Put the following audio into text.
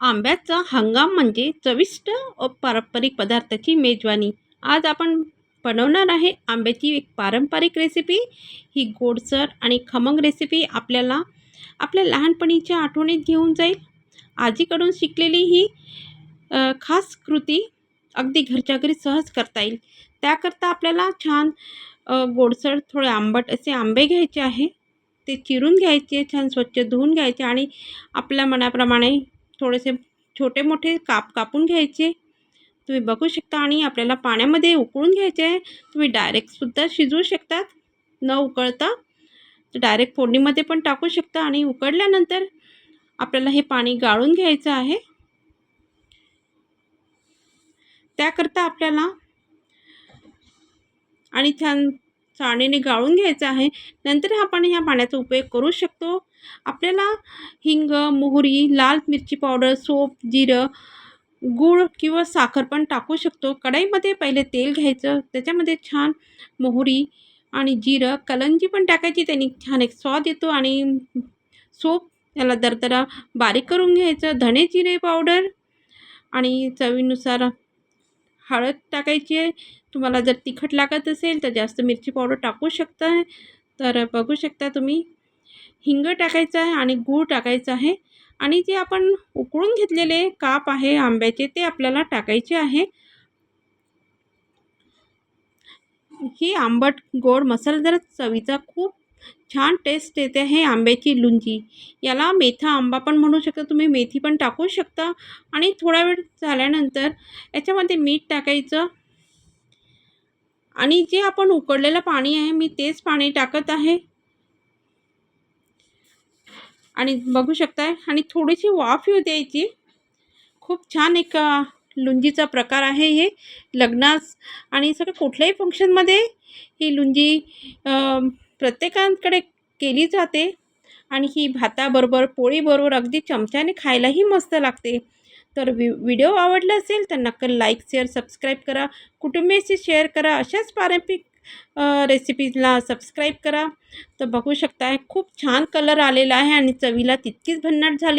आंब्याचा हंगाम म्हणजे चविष्ट व पारंपरिक पदार्थाची मेजवानी. आज आपण बनवणार आहे आंब्याची एक पारंपरिक रेसिपी ही गोडसर आणि खमंग रेसिपी आपल्याला आपल्या लहानपणीच्या आठवणीत घेऊन जाईल. आजीकडून शिकलेली ही खास कृती अगदी घरच्या घरी सहज करता येईल. त्याकरता आपल्याला छान गोडसर थोडे आंबट असे आंबे घ्यायचे आहे. ते चिरून घ्यायचे छान स्वच्छ धुवून घ्यायचे आणि आपल्या मनाप्रमाणे थोडेसे छोटे मोठे काप कापून घ्यायचे. तुम्ही बघू शकता आणि आपल्याला पाण्यामध्ये उकळून घ्यायचे आहे. तुम्ही डायरेक्टसुद्धा शिजवू शकतात. न उकळता तर डायरेक्ट फोडणीमध्ये पण टाकू शकता आणि उकळल्यानंतर आपल्याला हे पाणी गाळून घ्यायचं आहे. त्याकरता आपल्याला आणि छान चाळणीने गाळून घ्यायचं आहे. नंतर आपण ह्या पाण्याचा उपयोग करू शकतो. आपल्याला हिंग मोहरी लाल मिरची पावडर सोप जिरं गूळ किंवा साखर पण टाकू शकतो. कढईमध्ये पहिले तेल घ्यायचं त्याच्यामध्ये छान मोहरी आणि जिरं कलंजी पण टाकायची त्यांनी छान एक स्वाद येतो आणि सोप त्याला दरदरा बारीक करून घ्यायचं. धणे जिरे पावडर आणि चवीनुसार हळद टाकायची आहे. तुम्हाला जर तिखट लागत असेल तर जास्त मिरची पावडर टाकू शकता. तर बघू शकता तुम्ही. हिंग टाकायचं आहे आणि गूळ टाकायचं आहे. आणि जे आपण उकळून घेतलेले काप आहे आंब्याचे ते आपल्याला टाकायचे आहे. ही आंबट गोड मसालेदार चवीचा खूप छान टेस्ट येते आहे आंब्याची लुंजी याला मेथा आंबा पण म्हणू शकता तुम्ही. मेथी पण टाकू शकता. आणि थोडा वेळ झाल्यानंतर याच्यामध्ये मीठ टाकायचं. आणि जे आपण उकडलेलं पाणी आहे मी तेच पाणी टाकत आहे. आणि बघू शकताय. आणि थोडीशी वाफ येऊ द्यायची. खूप छान एक लुंजीचा प्रकार आहे हे. लग्नास आणि सगळं कुठल्याही फंक्शनमध्ये ही लुंजी प्रत्येकाकडे केली जाते. आणि ही भाताबरोबर पोळीबरोबर अगदी चमच्याने खायलाही मस्त लागते. तर वि व्हिडिओ आवडला असेल तर नक्कल लाईक शेअर सबस्क्राईब करा. कुटुंबियाशी शेअर करा. अशाच पारंपरिक रेसिपीजला सबस्क्राईब करा. तर बघू शकता खूप छान कलर आलेला आहे आणि चवीला तितकीच भन्नाट झाली.